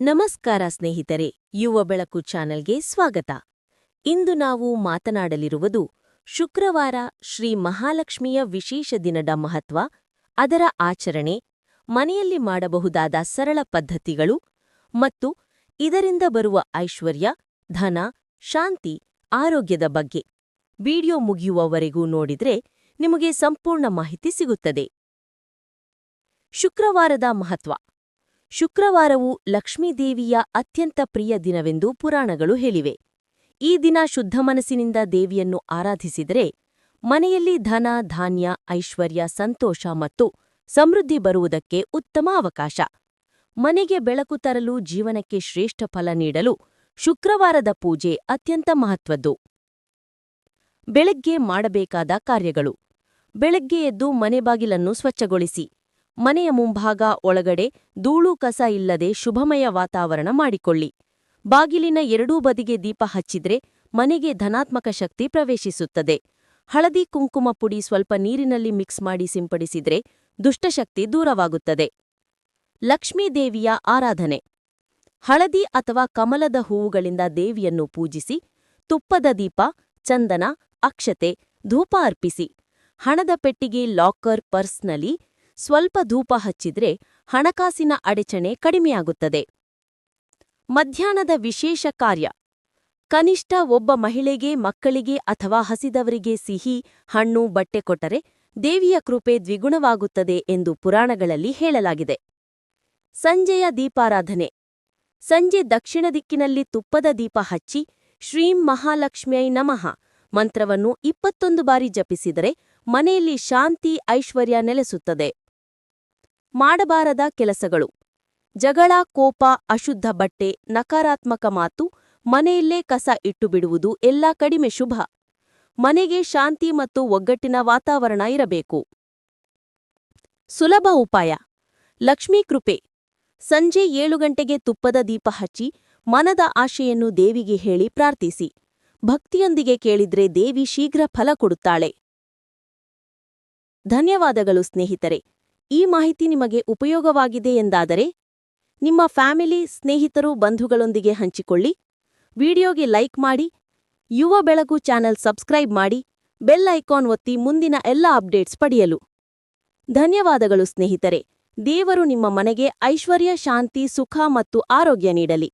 ನಮಸ್ಕಾರ ಸ್ನೇಹಿತರೆ, ಯುವ ಬೆಳಕು ಚಾನೆಲ್ಗೆ ಸ್ವಾಗತ. ಇಂದು ನಾವು ಮಾತನಾಡಲಿರುವುದು ಶುಕ್ರವಾರ ಶ್ರೀ ಮಹಾಲಕ್ಷ್ಮಿಯ ವಿಶೇಷ ದಿನದ ಮಹತ್ವ, ಅದರ ಆಚರಣೆ, ಮನೆಯಲ್ಲಿ ಮಾಡಬಹುದಾದ ಸರಳ ಪದ್ಧತಿಗಳು ಮತ್ತು ಇದರಿಂದ ಬರುವ ಐಶ್ವರ್ಯ, ಧನ, ಶಾಂತಿ, ಆರೋಗ್ಯದ ಬಗ್ಗೆ. ವಿಡಿಯೋ ಮುಗಿಯುವವರೆಗೂ ನೋಡಿದ್ರೆ ನಿಮಗೆ ಸಂಪೂರ್ಣ ಮಾಹಿತಿ ಸಿಗುತ್ತದೆ. ಶುಕ್ರವಾರದ ಮಹತ್ವ. ಶುಕ್ರವಾರವು ಲಕ್ಷ್ಮೀದೇವಿಯ ಅತ್ಯಂತ ಪ್ರಿಯ ದಿನವೆಂದು ಪುರಾಣಗಳು ಹೇಳಿವೆ. ಈ ದಿನ ಶುದ್ಧ ಮನಸ್ಸಿನಿಂದ ದೇವಿಯನ್ನು ಆರಾಧಿಸಿದರೆ ಮನೆಯಲ್ಲಿ ಧನ, ಧಾನ್ಯ, ಐಶ್ವರ್ಯ, ಸಂತೋಷ ಮತ್ತು ಸಮೃದ್ಧಿ ಬರುವುದಕ್ಕೆ ಉತ್ತಮ ಅವಕಾಶ. ಮನೆಗೆ ಬೆಳಕು ತರಲು ಜೀವನಕ್ಕೆ ಶ್ರೇಷ್ಠ ಫಲ ನೀಡಲು ಶುಕ್ರವಾರದ ಪೂಜೆ ಅತ್ಯಂತ ಮಹತ್ವದ್ದು. ಬೆಳಗ್ಗೆ ಮಾಡಬೇಕಾದ ಕಾರ್ಯಗಳು. ಬೆಳಗ್ಗೆ ಎದ್ದು ಮನೆ ಬಾಗಿಲನ್ನು ಸ್ವಚ್ಛಗೊಳಿಸಿ. ಮನೆಯ ಮುಂಭಾಗ ಒಳಗಡೆ ಧೂಳು ಕಸ ಇಲ್ಲದೆ ಶುಭಮಯ ವಾತಾವರಣ ಮಾಡಿಕೊಳ್ಳಿ. ಬಾಗಿಲಿನ ಎರಡೂ ಬದಿಗೆ ದೀಪ ಹಚ್ಚಿದ್ರೆ ಮನೆಗೆ ಧನಾತ್ಮಕ ಶಕ್ತಿ ಪ್ರವೇಶಿಸುತ್ತದೆ. ಹಳದಿ ಕುಂಕುಮ ಪುಡಿ ಸ್ವಲ್ಪ ನೀರಿನಲ್ಲಿ ಮಿಕ್ಸ್ ಮಾಡಿ ಸಿಂಪಡಿಸಿದ್ರೆ ದುಷ್ಟಶಕ್ತಿ ದೂರವಾಗುತ್ತದೆ. ಲಕ್ಷ್ಮೀದೇವಿಯ ಆರಾಧನೆ. ಹಳದಿ ಅಥವಾ ಕಮಲದ ಹೂವುಗಳಿಂದ ದೇವಿಯನ್ನು ಪೂಜಿಸಿ, ತುಪ್ಪದ ದೀಪ, ಚಂದನ, ಅಕ್ಷತೆ, ಧೂಪ ಅರ್ಪಿಸಿ. ಹಣದ ಪೆಟ್ಟಿಗೆ ಲಾಕರ್, ಪರ್ಸ್ನಲ್ಲಿ ಸ್ವಲ್ಪ ಧೂಪ ಹಚ್ಚಿದ್ರೆ ಹಣಕಾಸಿನ ಅಡಚಣೆ ಕಡಿಮೆಯಾಗುತ್ತದೆ. ಮಧ್ಯಾಹ್ನದ ವಿಶೇಷ ಕಾರ್ಯ. ಕನಿಷ್ಠ ಒಬ್ಬ ಮಹಿಳೆಗೆ, ಮಕ್ಕಳಿಗೆ ಅಥವಾ ಹಸಿದವರಿಗೆ ಸಿಹಿ, ಹಣ್ಣು, ಬಟ್ಟೆ ಕೊಟ್ಟರೆ ದೇವಿಯ ಕೃಪೆ ದ್ವಿಗುಣವಾಗುತ್ತದೆ ಎಂದು ಪುರಾಣಗಳಲ್ಲಿ ಹೇಳಲಾಗಿದೆ. ಸಂಜೆಯ ದೀಪಾರಾಧನೆ. ಸಂಜೆ ದಕ್ಷಿಣ ದಿಕ್ಕಿನಲ್ಲಿ ತುಪ್ಪದ ದೀಪ ಹಚ್ಚಿ ಶ್ರೀಂ ಮಹಾಲಕ್ಷ್ಮ್ಯೈ ನಮಃ ಮಂತ್ರವನ್ನು ಇಪ್ಪತ್ತೊಂದು ಬಾರಿ ಜಪಿಸಿದರೆ ಮನೆಯಲ್ಲಿ ಶಾಂತಿ ಐಶ್ವರ್ಯ ನೆಲೆಸುತ್ತದೆ. ಮಾಡಬಾರದ ಕೆಲಸಗಳು. ಜಗಳ, ಕೋಪ, ಅಶುದ್ಧ ಬಟ್ಟೆ, ನಕಾರಾತ್ಮಕ ಮಾತು, ಮನೆಯಲ್ಲೇ ಕಸ ಇಟ್ಟು ಬಿಡುವುದು ಎಲ್ಲ ಕಡಿಮೆ ಶುಭ. ಮನೆಗೆ ಶಾಂತಿ ಮತ್ತು ಒಗ್ಗಟ್ಟಿನ ವಾತಾವರಣ ಇರಬೇಕು. ಸುಲಭ ಉಪಾಯ. ಲಕ್ಷ್ಮೀ ಕೃಪೆ. ಸಂಜೆ ಏಳು ಗಂಟೆಗೆ ತುಪ್ಪದ ದೀಪ ಹಚ್ಚಿ, ಮನದ ಆಶೆಯನ್ನು ದೇವಿಗೆ ಹೇಳಿ ಪ್ರಾರ್ಥಿಸಿ. ಭಕ್ತಿಯೊಂದಿಗೆ ಕೇಳಿದ್ರೆ ದೇವಿ ಶೀಘ್ರ ಫಲ ಕೊಡುತ್ತಾಳೆ. ಧನ್ಯವಾದಗಳು ಸ್ನೇಹಿತರೆ. ಈ ಮಾಹಿತಿ ನಿಮಗೆ ಉಪಯೋಗವಾಗಿದೆ ಎಂದಾದರೆ, ನಿಮ್ಮ ಫ್ಯಾಮಿಲಿ, ಸ್ನೇಹಿತರು, ಬಂಧುಗಳೊಂದಿಗೆ ಹಂಚಿಕೊಳ್ಳಿ. ವಿಡಿಯೋಗೆ ಲೈಕ್ ಮಾಡಿ, ಯುವ ಬೆಳಗು ಚಾನೆಲ್ ಸಬ್ಸ್ಕ್ರೈಬ್ ಮಾಡಿ, ಬೆಲ್ ಐಕಾನ್ ಒತ್ತಿ ಮುಂದಿನ ಎಲ್ಲ ಅಪ್ಡೇಟ್ಸ್ ಪಡೆಯಲು. ಧನ್ಯವಾದಗಳು ಸ್ನೇಹಿತರೆ. ದೇವರು ನಿಮ್ಮ ಮನೆಗೆ ಐಶ್ವರ್ಯ, ಶಾಂತಿ, ಸುಖ ಮತ್ತು ಆರೋಗ್ಯ ನೀಡಲಿ.